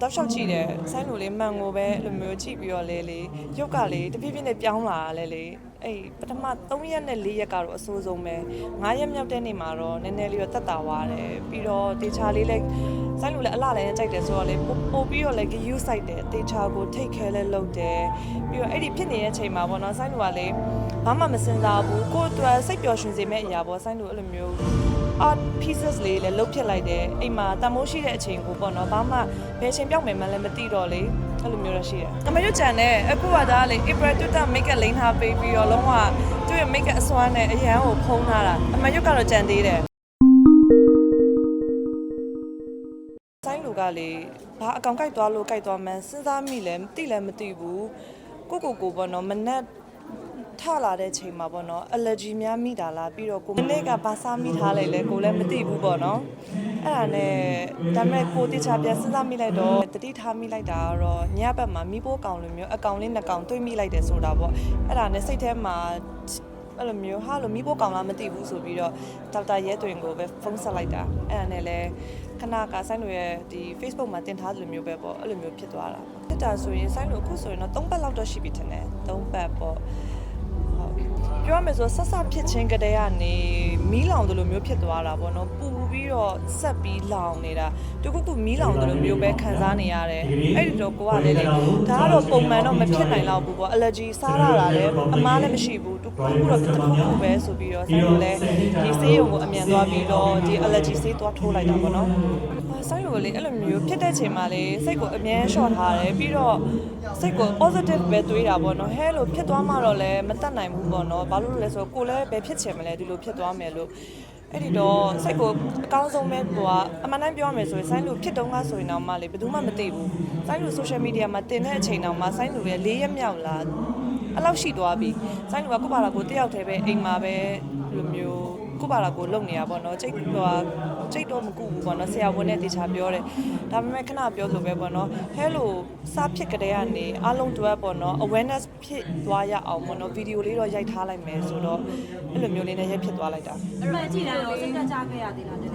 တောက်လျှောက်ကြည့်တယ်ဆိုင်းလိုလေးမှန်ကိုပဲအဲ့လိုမျိုးကြည့်ပြီးတော့လေလေရုပ်ကလေတဖြည်းဖြည်းနဲ့ပြောင်းလာတာလေလေအဲ့ပထမ3ရက်နဲ့4ရက်ကတော့အဆိုးဆုံးပဲ9ရက်မြောက်တဲ့နေ့မှာတော့နည်းနည်းလေးတော့တက်တာသွားတယ်ပြီးတော့တေချာလေးလည်းဆိုင်းလိုလည်းအလှလည်းကြိုက်တယ်ဆိုတော့လေပိုပိုပြီးတော့လည်း give site တယ်တေချာကိုထိတ်ခဲလဲလုပ်တယ်ပြီးတော့အဲ့ဒီဖြစ်နေတဲ့အချိန်မှာပေါ့နော်ဆိုင်းလိုကလေဘာမှမစင်စားဘူးကိုယ့်အတွက်စိတ်ပျော်ရွှင်စေမယ့်အရာပေါ့ဆိုင်းလိုအဲ့လိုမျိုး art pieces လေးလည်းလုတ်ဖြစ်လိုက်တယ်အိမ်မှာတမိုးရှိတဲ့အချိန်ကိုပေါ့နော်ဘာမှဘယ်ချိန်ပြောင်းမယ်မှလည်းမသိတော့လေအဲ့လိုမျိုးတော့ရှိတယ်အမရွတ်ကြံတဲ့အခုကဒါလေ April Twitter makeup လိမ့်ထားပေးပြီးတော့လုံးဝသူ့ရဲ့ makeup အစွမ်းနဲ့အရန်ကိုဖုံးထားတာအမရွတ်ကတော့ကြံသေးတယ်ဆိုင်လူကလေဘာအကောင်ကြိုက်သွားလို့ကြိုက်သွားမှန်းစဉ်းစားမိလဲမသိလဲမသိဘူးကိုကိုကိုပေါ့နော်မနက် ထလာတဲ့ချိန်မှာပေါ့နော် allergy များမိတာလားပြီးတော့ကိုမနေ့ကဘာစားမိထားလိုက်လဲကိုလည်းမသိဘူးပေါ့နော်အဲ့ဒါနဲ့ဒါပေမဲ့ကိုတိချာပြန်စဉ်းစားမိလိုက်တော့တတိထားမိလိုက်တာကတော့ညဘက်မှာမိဖို့ကောင်လိုမျိုးအကောင်လေးနှစ်ကောင်တွေးမိလိုက်တယ်ဆိုတာပေါ့အဲ့ဒါနဲ့စိတ်ထဲမှာအဲ့လိုမျိုးဟာလိုမိဖို့ကောင်လားမသိဘူးဆိုပြီးတော့ဒေါက်တာရဲသွင်ကိုပဲဖုန်းဆက်လိုက်တာအဲ့ဒါနဲ့လည်းခဏကဆိုင်းလိုရဲ့ဒီ Facebook မှာတင်ထားသလိုမျိုးပဲပေါ့အဲ့လိုမျိုးဖြစ်သွားတာဖြစ်တာဆိုရင်ဆိုင်းလိုအခုဆိုရင်တော့၃ပတ်လောက်တော့ရှိပြီထင်တယ်၃ပတ်ပေါ့ဟုတ် ပြောရမယ်ဆိုဆက်ဆက်ဖြစ်ချင်းကတည်းကနေမီးလောင်တယ်လို့မျိုးဖြစ်သွားတာပေါ့နော်ပူပြီးတော့ဆက်ပြီးလောင်နေတာတခုခုမီးလောင်တယ်လို့မျိုးပဲခံစားနေရတယ်အဲ့ဒီတော့ကိုကလည်းလေဒါကတော့ပုံမှန်တော့မဖြစ်နိုင်တော့ဘူးပေါ့ allergy စားရတာလည်းအမားလည်းမရှိဘူးတခုခုတော့တစ်ခုခုပဲဆိုပြီးတော့ဆိုင်လို့လည်းဒီဆေးရုံကိုအမြန်သွားပြီးတော့ဒီ allergy ဆေးသွားထိုးလိုက်တာပေါ့နော်ဆိုင်လို့လေအဲ့လိုမျိုးဖြစ်တဲ့ချိန်မှာလေစိတ်ကိုအမြဲ short ထားတယ်ပြီးတော့စိတ်ကို positive ပဲတွေးတာပေါ့နော်ဟဲလို့ဖြစ်သွားမှတော့လည်းမတတ်နိုင်ဘူးပေါ့နော်ဘာလို့လဲဆိုတော့ကိုလည်းပဲဖြစ်ချင်မလဲဒီလိုဖြစ်သွားမယ်လို့အဲ့ဒီတော့စိတ်ကိုအကောင်းဆုံးပဲဟိုကအမှန်တမ်းပြောရမယ်ဆိုရင်ဆိုင်းလူဖြစ်တုန်းကဆိုရင်တော့မှလေဘယ်သူမှမသိဘူးဆိုင်းလူ social media မှာတင်တဲ့အချိန်တောင်မှဆိုင်းလူရဲ့၄ရက်မြောက်လာအဲ့လောက်ရှိသွားပြီဆိုင်းလူကကိုယ့်ဘာသာကိုတယောက်တည်းပဲအိမ်မှာပဲလိုမျိုး ကိုယ့်ဘာသာကိုလုံနေရပါတော့ချိန်ဟိုချိန်တော့မကူဘူးပေါ့နော်ဆရာဝန်နဲ့တေချာပြောတယ်ဒါပေမဲ့ခဏပြောလို့ပဲပေါ့နော်ဟဲလိုစားဖြစ်ကြတဲ့ကနေအားလုံးတွဲပေါ့နော် awareness ဖြစ်သွားရအောင်ပေါ့နော်ဗီဒီယိုလေးတော့ရိုက်ထားလိုက်မယ်ဆိုတော့အဲ့လိုမျိုးလေးနဲ့ရိုက်ဖြစ်သွားလိုက်တာအဲ့တော့ကြည့်တိုင်းတော့စိတ်သက်သာခဲ့ရသေးလားတဲ့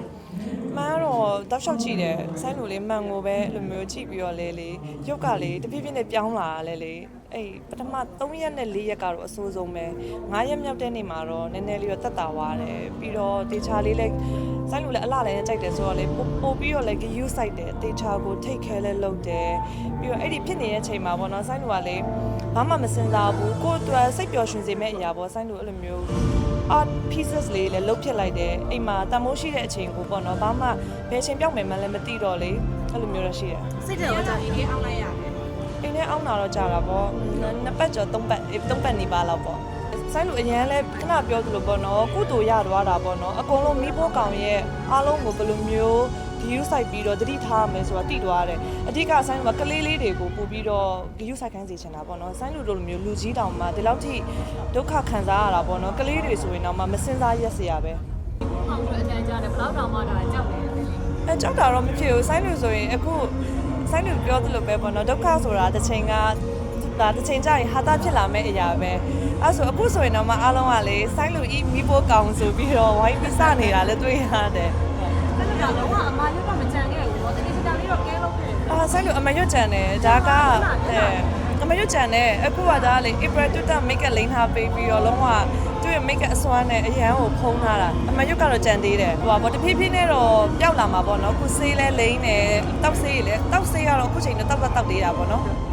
မှန်တော့တောက်လျှောက်ကြည့်တယ်ဆိုင်းလိုလေးမှန်ကိုပဲအဲ့လိုမျိုးကြည့်ပြီးတော့လေလေရုပ်ကလေတဖြည်းဖြည်းနဲ့ပြောင်းလာတာလေလေအဲ့ပထမ3ရက်နဲ့4ရက်ကတော့အဆိုးဆုံးပဲ9ရက်မြောက်တဲ့နေ့မှာတော့နည်းနည်းလေးတော့တက်တာသွားတယ်ပြီးတော့တေချာလေးလည်းဆိုင်းလိုလည်းအလှလည်းကြိုက်တယ်ဆိုတော့လေပိုပိုပြီးတော့လည်း give site တယ်တေချာကိုထိတ်ခဲလဲလုပ်တယ်ပြီးတော့အဲ့ဒီဖြစ်နေတဲ့အချိန်မှာပေါ့နော်ဆိုင်းလိုကလေဘာမှမစင်စားဘူးကိုယ့်အတွက်စိတ်ပျော်ရွှင်စေမယ့်အရာပေါ့ဆိုင်းလိုအဲ့လိုမျိုး art pieces လေးလည်းလုတ်ဖြစ်လိုက်တယ်အိမ်မှာတမိုးရှိတဲ့အချိန်ကိုပေါ့နော်ဘာမှဘယ်ချိန်ပြောင်းမယ်မှလည်းမသိတော့လေအဲ့လိုမျိုးတော့ရှိတယ်စိတ်တယ်တော့ဒီအောင်လိုက်ရတယ်အိမ်ထဲအောင်းတာတော့ကြာတာပေါ့နှစ်ပတ်ကျော်သုံးပတ်အေးသုံးပတ်နေပါလောက်ပေါ့ ဆိုင်လူအရန်လဲခဏပြောသလိုပေါ့နော်ကုတူရသွားတာပေါ့နော်အကုန်လုံးမိဖို့ကောင်ရဲ့အားလုံးကိုဘယ်လိုမျိုး view site ပြီးတော့တတိထားမယ်ဆိုတာတိသွားတယ်အဓိကဆိုင်လူကကလေးလေးတွေကိုပို့ပြီးတော့ view site ခိုင်းစေချင်တာပေါ့နော်ဆိုင်လူတို့လိုမျိုးလူကြီးတောင်မှဒီလောက်ထိဒုက္ခခံစားရတာပေါ့နော်ကလေးတွေဆိုရင်တော့မှမစင်စားရက်စရာပဲဟောက်လို့အတန်းကြားတယ်ဘယ်တော့တောင်မှတော့ကြောက်နေတယ်လေအဲကြောက်တာတော့မဖြစ်ဘူးဆိုင်းလူဆိုရင်အခုဆိုင်းလူပြောသလိုပဲပေါ့နော်ဒုက္ခဆိုတာတစ်ချိန်က ဒါတစ်ချိန်ကျရင်ဟာတာဖြစ်လာမယ့်အရာပဲအဲဆိုအခုဆိုရင်တော့မအားလုံးကလေဆိုင်းလူဤမိဖို့ကောင်းဆိုပြီးတော့ဝိုင်းပြီးစနေတာလည်းတွေ့ရတယ်အဲ့လိုတော့ကအမားရွက်ကမကြံခဲ့ဘူးတော့တကယ်စတာလေးတော့ကဲလို့ခဲ့တယ်အာဆိုင်းလူအမရွတ်ကြံတယ်ဒါကအဲအမရွတ်ကြံတယ်အခုကဒါလေ April Twitter makeup လိမ့်ထားပေးပြီးတော့လုံးဝသူ့ရဲ့ makeup အစွမ်းနဲ့အရန်ကိုဖုံးထားတာအမရွတ်ကတော့ကြံသေးတယ်ဟိုပါဗောတဖြည်းဖြည်းနဲ့တော့ပျောက်လာမှာပေါ့နော်အခုဆေးလဲလိမ့်တယ်တောက်ဆေးလဲတောက်ဆေးကတော့အခုချိန်တော့တောက်တော့တောက်သေးတာပေါ့နော်